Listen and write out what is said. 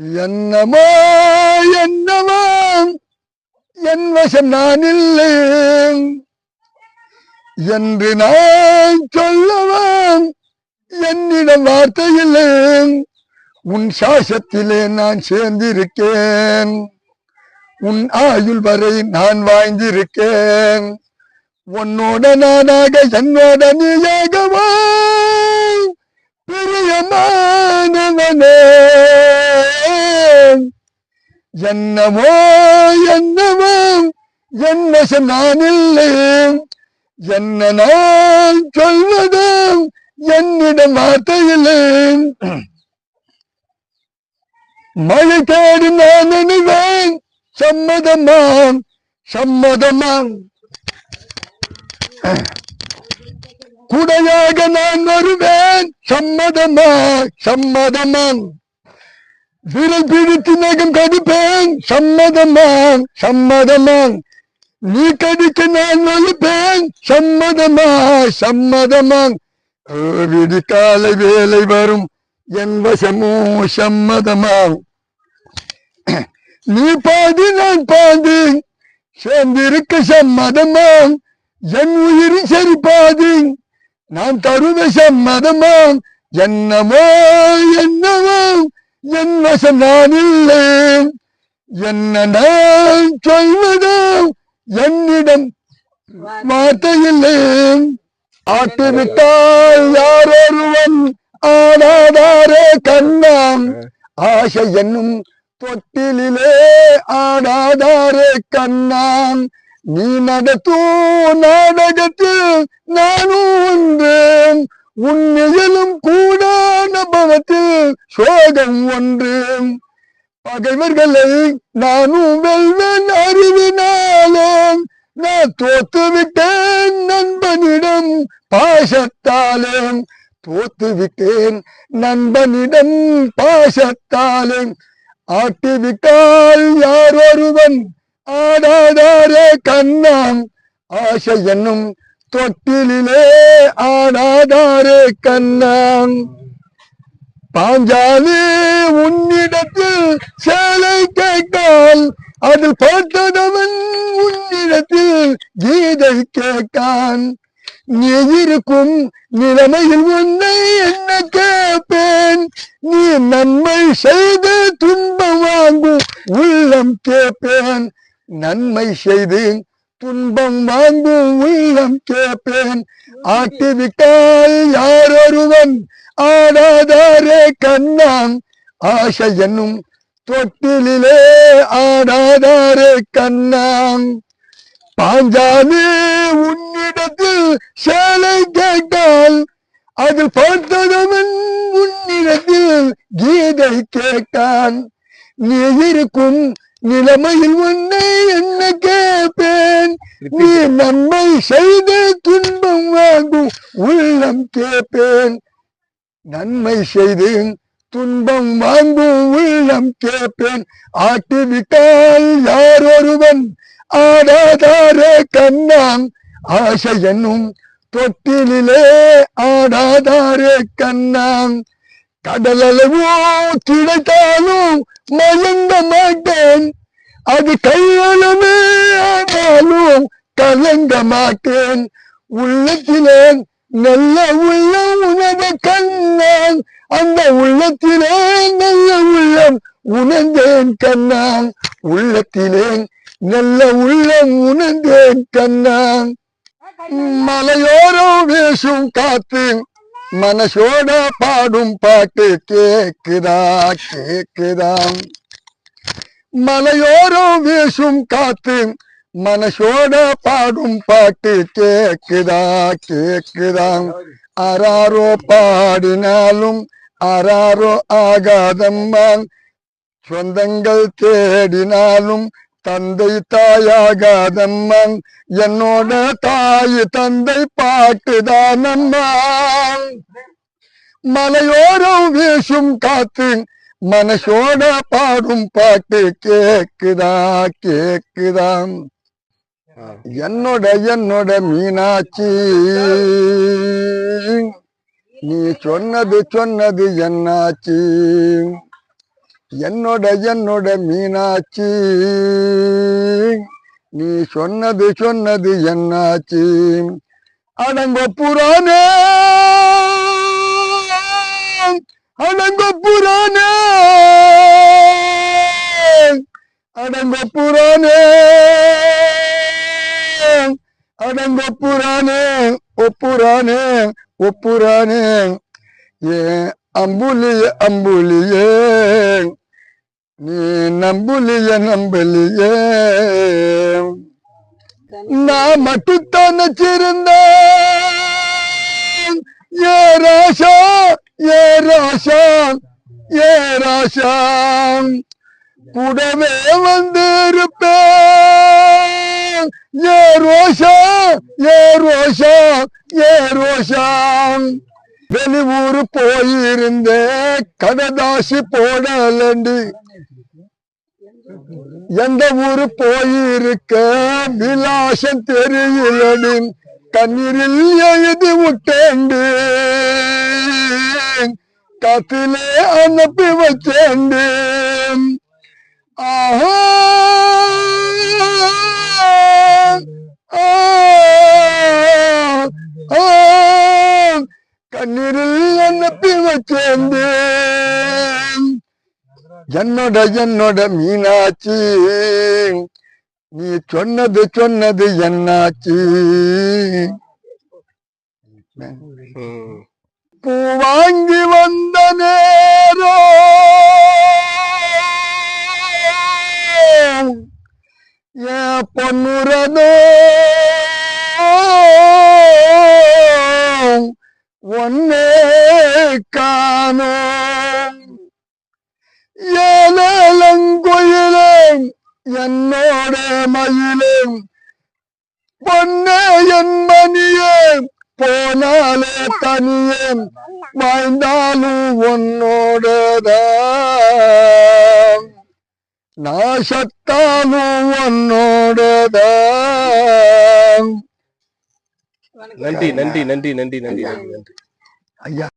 என்னமோ என்னமோ என் வசம் நான் இல்லை. என்று நான் சொல்லவும் என்னிடம் வார்த்தை இல்லை. உன் சாசத்திலே நான் சேர்ந்திருக்கேன். உன் ஆயுள் வரை நான் வாய்ந்திருக்கேன் உன்னோட நானாக என்னோட நீயாகவா பிரியமானவனே. என்னமோ என்னமோ என்ன வசம் நான் இல்லை என்ன நான் சொல்வதும் என்னிடம் வார்த்தையில்லை. மழை தேடி நான் நினைவேன். சம்மதமா சம்மதமா குடையாக நான் வருவேன். சம்மதமா சம்மதமா விரல் பிடித்து நகம் கடிப்பேன். சம்மதமான் சம்மதமான் நீ கடிக்க நான் வலிப்பேன் சம்மதமா சம்மதமான் விடிக்காலை வேலை வரும். என் வசமோ சம்மதமா நீ பாதி நான் பாதி சேர்ந்திருக்க சம்மதமா என் உயிர் சரி பாதி நான் தருவ சம்மதமா என்னமோ என்னவோ. என் வசம் நான் இல்லை. என்ன நான் சொல்வதோ? என்னிடம் வார்த்தை இல்லை. ஆட்டிருக்கால் யாரொருவன் ஆடாதாரே கண்ணாம். ஆசை என்னும் தொட்டிலே ஆடாதாரே கண்ணாம். நீ நடத்தும் நாடகத்தில் நானும் ஒன்றேன். உன் நிழலும் கூட அனுபவத்தில் சோகம் ஒன்று. பகைவர்களை நானும் வெல்வேன் அறிவினாலே. நான் தோத்து விட்டேன் நண்பனிடம் பாசத்தாலே. தோத்து விட்டேன் நண்பனிடம் பாசத்தாலே. ஆட்டிவிட்டால் யார் ஒருவன் ஆடாதாரே கண்ணாம். ஆசை என்னும் தொட்டிலே ஆடாதாரே கண்ணாம். பாஞ்சாலி உன்னிடத்தில் சேலை கேட்டால் அதில் பார்த்ததவன் உன்னிடத்தில் கீதை கேட்டான். நீ இருக்கும் நிலைமையில் உன்னை என்ன கேட்பேன்? நீ நன்மை செய்து துன்பம் வாங்கும் உள்ளம் கேட்பேன். நன்மை செய்து துன்பம் வாங்கும் உள்ளம் கேட்பேன் ஆட்டிவிட்டால் யாரொருவன்? ஆடாதாரே கண்ணாம். ஆசை என்னும் தொட்டிலே ஆடாதாரே கண்ணாம். பாஞ்சாலி உன்னிடத்தில் சேலை கேட்டால் அதில் பார்த்ததவன் உன்னிடத்தில் கீதை கேட்டான். நீ இருக்கும் நிலைமையில் உன்னை என்ன கேட்பேன்? நீ நம்மை செய்த துன்பம் வாங்கும் உள்ளம் கேட்பேன். நன்மை செய்து துன்பம் வாங்கும் உள்ளம் கேட்பேன். ஆட்டிவிட்டால் யார் ஒருவன்? ஆடாதாரே கண்ணாம். ஆசை என்னும் தொட்டிலே ஆடாதாரே கண்ணாம். கடலளவோ கிடைத்தாலும் மயங்க மாட்டேன். அது கையளவே ஆனாலும் கலங்க மாட்டேன். உள்ளத்திலே நல்ல உள்ளம் உணவு கண்ணான். அந்த உள்ளத்திலே நல்ல உள்ளம் உணர்ந்தேன் கண்ணான். உள்ளத்திலே நல்ல உள்ளம் உணர்ந்தேன் கண்ணான். மலையோரம் வீசும் காத்து மனசோட பாடும் பாட்டு கேக்குதா கேக்குதா மலையோரம் வீசும் காத்து மனசோட பாடும் பாட்டு கேக்குதா கேக்குதா அராரோ பாடினாலும் அராரோ ஆகாதம்மான் சொந்தங்கள் தேடினாலும் தந்தை தாயாகாதம்மா என்னோட தாய் தந்தை பாட்டுதானம்மா. மலையோரம் வீசும் காத்து மனசோட பாடும் பாட்டு கேக்குதா கேக்குதா. என்னோட என்னோட மீனாட்சி. நீ சொன்னது சொன்னது என்னாச்சு? என்னோட என்னோட மீனாட்சி. நீ சொன்னது சொன்னது என்னாச்சு? அடங்க புறானே அடங்க புறானே அடங்க புறானே அடங்க புறானே ஒப்புறானே ஒப்புறானே ஏ அம்புலியே அம்புலியே. நீ நம்புலிய நம்பலியே. நான் மட்டுத்தான் வச்சிருந்தேன் ஏ ராசா ஏ ராசா ஏ ராசா. கூடவே வந்திருப்பேன். ஏ ரோஷா ஏ ரோஷா ஏ ரோஷா. வெளியூர் போயிருந்த கடதாசி போடலண்டி. எந்த ஊரு போயிருக்க? விலாசம் தெரியலடி கண்ணீரில் எழுதி விட்டேண்டு கத்திலே அனுப்பி வச்சேண்டு ஆஹா! என்னோட என்னோட மீனாட்சி. நீ சொன்னது சொன்னது என்னாச்சு? பூ வாங்கி வந்த நேரம் என் பொன்னுரதோ ஒன்னே காணோ ஏலங்குயிலும் என்னோட மயிலும். பொன்னே என் மணியே போனாலே தனியே வாழ்ந்தாலும் உன்னோடதான். நான் சத்தாலும் உன்னோடதான். நன்றி நன்றி நன்றி நன்றி நன்றி நன்றி நன்றி. ஐயா.